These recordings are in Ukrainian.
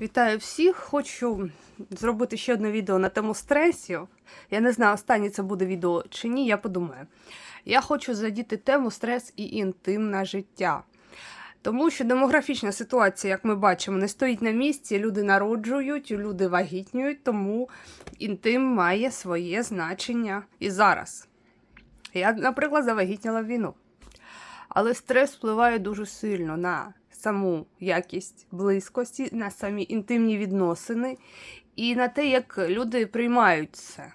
Вітаю всіх! Хочу зробити ще одне відео на тему стресів. Я не знаю, останнє це буде відео чи ні, я подумаю. Я хочу задіти тему стрес і інтимне життя. Тому що демографічна ситуація, як ми бачимо, не стоїть на місці, люди народжують, люди вагітнюють, тому інтим має своє значення і зараз. Я, наприклад, завагітніла війну. Але стрес впливає дуже сильно на саму якість близькості, на самі інтимні відносини і на те, як люди приймають це.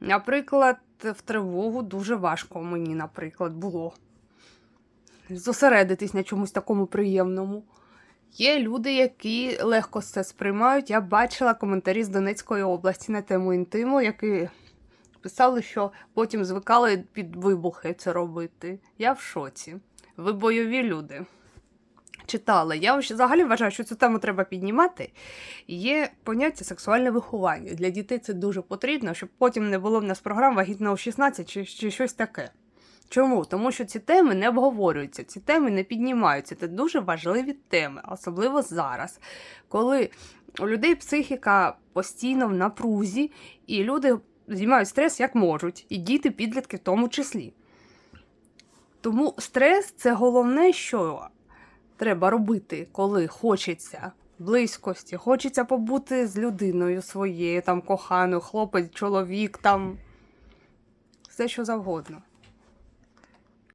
Наприклад, в тривогу дуже важко мені, наприклад, було зосередитись на чомусь такому приємному. Є люди, які легко це сприймають. Я бачила коментарі з Донецької області на тему інтиму, які писали, що потім звикали під вибухи це робити. Я в шоці. Ви бойові люди. Читала. Я взагалі вважаю, що цю тему треба піднімати. Є поняття сексуальне виховання. Для дітей це дуже потрібно, щоб потім не було в нас програм вагітна у 16 чи, чи щось таке. Чому? Тому що ці теми не обговорюються, ці теми не піднімаються. Це дуже важливі теми, особливо зараз, коли у людей психіка постійно в напрузі, і люди знімають стрес як можуть, і діти, підлітки в тому числі. Тому стрес це головне, що треба робити, коли хочеться близькості, хочеться побути з людиною своєю, там коханою, хлопець, чоловік, там все що завгодно.